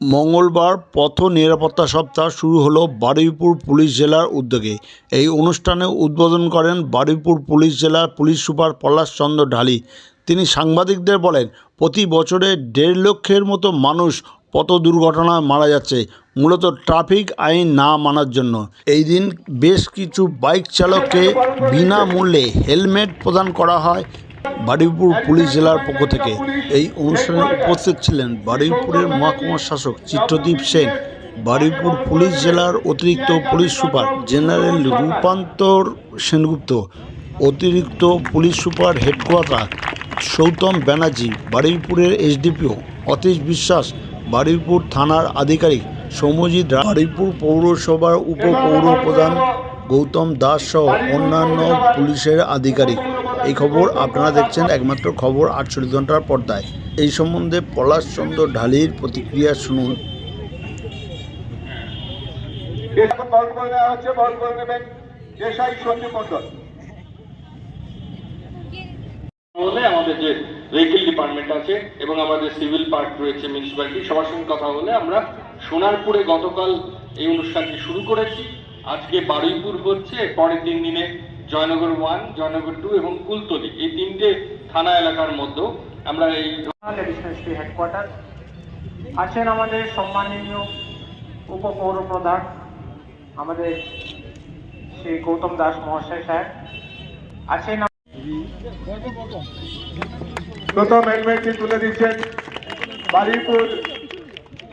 মঙ্গলবার পথ নিরাপত্তা সপ্তাহ শুরু হলো বারুইপুর পুলিশ জেলার উদ্যোগে। এই অনুষ্ঠানে উদ্বোধন করেন বারুইপুর পুলিশ জেলার পুলিশ সুপার পলাশ চন্দ্র ঢালি। তিনি সাংবাদিকদের বলেন, প্রতি বছরে দেড় লক্ষের মতো মানুষ পথ দুর্ঘটনায় মারা যাচ্ছে, মূলত ট্রাফিক আইন না মানার জন্য। এই দিন বেশ কিছু বাইক চালককে বিনামূল্যে হেলমেট প্রদান করা হয় বারুইপুর পুলিশ জেলার পক্ষ থেকে এই অনুষ্ঠানে উপস্থিত ছিলেন বারুইপুরের মহকুমা শাসক চিত্রদীপ সেন, বারুইপুর পুলিশ জেলার অতিরিক্ত পুলিশ সুপার জেনারেল রূপান্তর সেনগুপ্ত, অতিরিক্ত police super headquarter Soutam Banerjee, বারুইপুরের SDPO Atish Biswas, Baruipur থানার আধিকারিক সৌম্যজিৎ বারুইপুর পৌরসভার উপপৌর প্রধান গৌতম দাস সহ অন্যান্য পুলিশের আধিকারিক। এই খবর আপনারা দেখছেন একমাত্র খবর আটচল্লিশ ঘণ্টার পর্দায়। এই সম্বন্ধে পলাশচন্দ্র ঢালির প্রতিক্রিয়া শুনুন। বল করে নেওয়া হচ্ছে বল করে নেবেন দেশাই সঞ্জীব মন্ডল আমাদের যে ভেহিকেল ডিপার্টমেন্ট আছে এবং আমাদের সিভিল পার্ট রয়েছে মিউনিসিপ্যালিটি সবার সঙ্গে কথা বলে আমরা সোনারপুরে গতকাল এই অনুষ্ঠানটি শুরু করেছি। আজকে বারুইপুর হচ্ছে পরের তিন দিনে জয়নগর ওয়ান জয়নগর টু এবং কুলতলি। এই তিনটে থানা এলাকার মধ্যেও আমরা এই হেডকোয়ার্টার আছেন আমাদের সম্মাননীয় উপপৌর প্রধান আমাদের শ্রী গৌতম দাস মহাশয় স্যার। আছেন প্রথম হেলমেটটি তুলে দিচ্ছেন বারুইপুর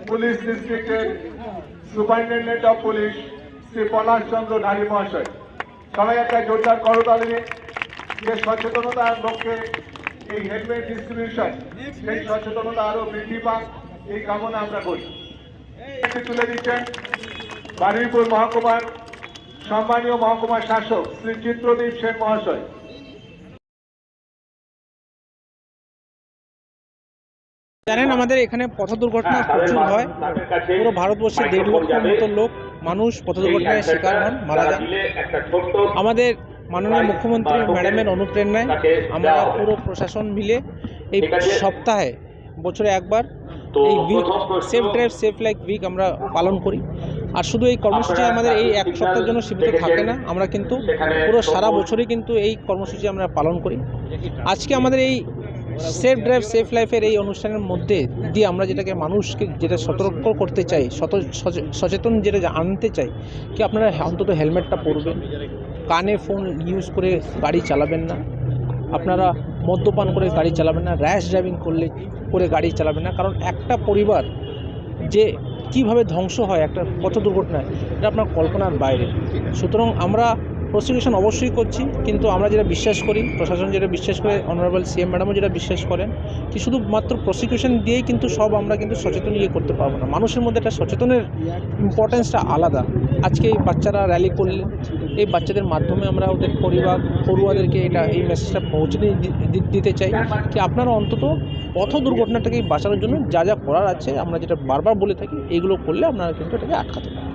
পুলিশ ডিস্ট্রিক্টের superintendent of police Shri Palash Chandra Dhali মহাশয়। সবাই একটা জোরদার করতালি যে সচেতনতার লক্ষ্যে এই হেলমেট ডিস্ট্রিবিউশন সেই সচেতনতা আরও বৃদ্ধি পাক এই কামনা আমরা করি। তুলে দিচ্ছেন বারুইপুর মহকুমার সম্মানীয় মহকুমার শাসক শ্রী চিত্রদীপ সেন মহাশয়। জানেন আমাদের এখানে পথ দুর্ঘটনা প্রচুর হয়। পুরো ভারতবর্ষে দেড় লক্ষের মতো লোক মানুষ পথ দুর্ঘটনায় শিকার হন মারা যান। আমাদের মাননীয় মুখ্যমন্ত্রী ম্যাডামের অনুপ্রেরণায় আমরা পুরো প্রশাসন মিলে এই সপ্তাহে বছরে একবার এই week safe drive safe like week আমরা পালন করি। আর শুধু এই কর্মসূচি আমাদের এই এক সপ্তাহের জন্য সীমিত থাকে না। আমরা কিন্তু পুরো সারা বছরই কিন্তু এই কর্মসূচি আমরা পালন করি। আজকে আমাদের এই সেফ ড্রাইভ, সেফ লাইফের এই অনুষ্ঠানের মধ্যে দিয়ে আমরা যেটাকে মানুষকে, যেটা সতর্ক করতে চাই সচেতন যেটা আনতে চাই, কি আপনারা অন্তত হেলমেটটা পরবেন? কানে ফোন ইউজ করে গাড়ি চালাবেন না। আপনারা মদ্যপান করে গাড়ি চালাবেন না র্যাশ ড্রাইভিং করলে, করে গাড়ি চালাবেন না। কারণ একটা পরিবার যে কীভাবে ধ্বংস হয়, একটা পথ দুর্ঘটনায় এটা আপনার কল্পনার বাইরে। সুতরাং আমরা প্রসিকিউশন অবশ্যই করছি, কিন্তু আমরা যেটা বিশ্বাস করি, প্রশাসন যেটা বিশ্বাস করে অনারেবল সিএম ম্যাডামও যেটা বিশ্বাস করেন কি শুধুমাত্র প্রসিকিউশন দিয়েই কিন্তু সব আমরা কিন্তু সচেতন ইয়ে করতে পারব না। মানুষের মধ্যে একটা সচেতনের ইম্পর্টেন্সটা আলাদা। আজকে এই বাচ্চারা র্যালি করলে, এই বাচ্চাদের মাধ্যমে আমরা ওদের পরিবার, পড়ুয়াদেরকে এটা, এই মেসেজটা পৌঁছে দিতে চাই কি আপনারা অন্তত পথ দুর্ঘটনাটাকে বাঁচানোর জন্য যা যা করার আছে, আমরা যেটা বারবার বলে থাকি, এইগুলো করলে আপনারা কিন্তু এটাকে আটকাতে পারেন